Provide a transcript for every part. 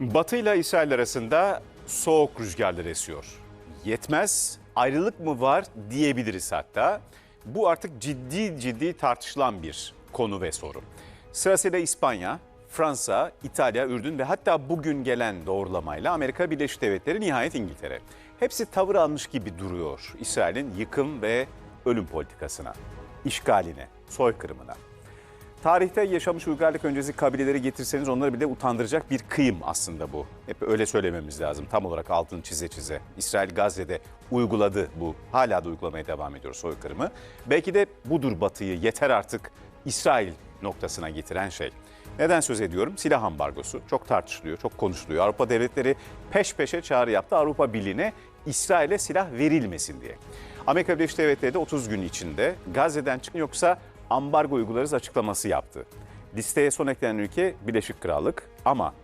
Batı ile İsrail arasında soğuk rüzgarlar esiyor. Yetmez, ayrılık mı var diyebiliriz hatta. Bu artık ciddi ciddi tartışılan bir konu ve soru. Sırasıyla İspanya, Fransa, İtalya, Ürdün ve hatta bugün gelen doğrulamayla Amerika Birleşik Devletleri nihayet İngiltere. Hepsi tavır almış gibi duruyor İsrail'in yıkım ve ölüm politikasına, işgaline, soykırımına. Tarihte yaşamış uygarlık öncesi kabileleri getirseniz onları bile utandıracak bir kıyım aslında bu. Hep öyle söylememiz lazım. Tam olarak altını çize çize. İsrail Gazze'de uyguladı bu. Hala da uygulamaya devam ediyor soykırımı. Belki de budur Batı'yı yeter artık İsrail noktasına getiren şey. Neden söz ediyorum? Silah ambargosu. Çok tartışılıyor, çok konuşuluyor. Avrupa devletleri peş peşe çağrı yaptı Avrupa Birliği'ne İsrail'e silah verilmesin diye. Amerika Birleşik Devletleri de 30 gün içinde Gazze'den çıkın yoksa ambargo uygularız açıklaması yaptı. Listeye son eklenen ülke Birleşik Krallık ama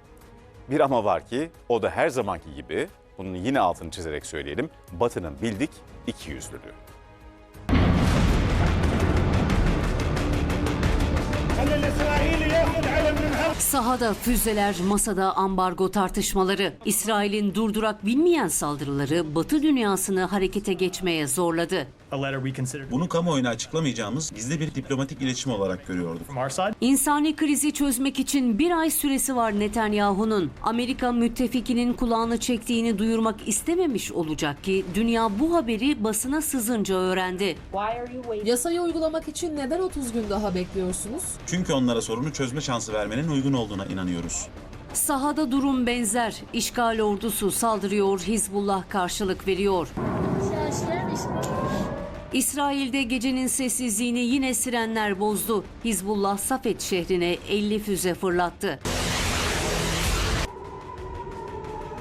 bir ama var ki o da her zamanki gibi bunun yine altını çizerek söyleyelim Batı'nın bildik iki yüzlülüğü. Sahada füzeler, masada ambargo tartışmaları. İsrail'in durdurak bilmeyen saldırıları Batı dünyasını harekete geçmeye zorladı. Bunu kamuoyuna açıklamayacağımız gizli bir diplomatik iletişim olarak görüyorduk. İnsani krizi çözmek için bir ay süresi var Netanyahu'nun. Amerika müttefikinin kulağını çektiğini duyurmak istememiş olacak ki dünya bu haberi basına sızınca öğrendi. Yasayı uygulamak için neden 30 gün daha bekliyorsunuz? Çünkü onlara sorunu çözme şansı vermenin uygun olduğuna inanıyoruz. Sahada durum benzer. İşgal ordusu saldırıyor, Hizbullah karşılık veriyor. İsrail'de gecenin sessizliğini yine sirenler bozdu. Hizbullah Safed şehrine 50 füze fırlattı.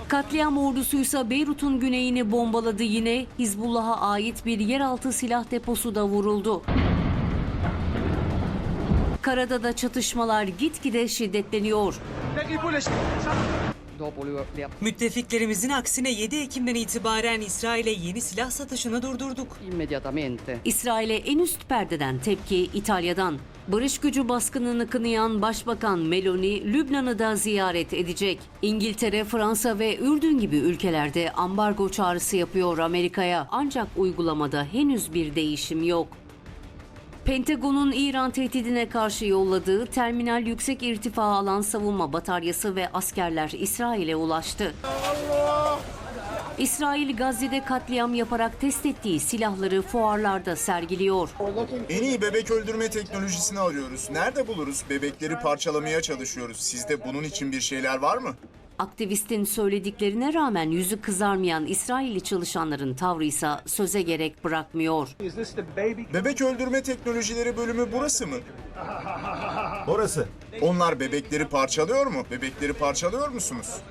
Katliam ordusuysa Beyrut'un güneyini bombaladı yine. Hizbullah'a ait bir yeraltı silah deposu da vuruldu. Karada da çatışmalar gitgide şiddetleniyor. Müttefiklerimizin aksine 7 Ekim'den itibaren İsrail'e yeni silah satışını durdurduk. İsrail'e en üst perdeden tepki İtalya'dan. Barış gücü baskınını kınayan Başbakan Meloni Lübnan'ı da ziyaret edecek. İngiltere, Fransa ve Ürdün gibi ülkelerde ambargo çağrısı yapıyor Amerika'ya. Ancak uygulamada henüz bir değişim yok. Pentagon'un İran tehdidine karşı yolladığı terminal yüksek irtifa alan savunma bataryası ve askerler İsrail'e ulaştı. İsrail Gazze'de katliam yaparak test ettiği silahları fuarlarda sergiliyor. En iyi bebek öldürme teknolojisini arıyoruz. Nerede buluruz? Bebekleri parçalamaya çalışıyoruz. Sizde bunun için bir şeyler var mı? Aktivistin söylediklerine rağmen yüzü kızarmayan İsrailli çalışanların tavrı ise söze gerek bırakmıyor. Bebek öldürme teknolojileri bölümü burası mı? Orası. Onlar bebekleri parçalıyor mu? Bebekleri parçalıyor musunuz?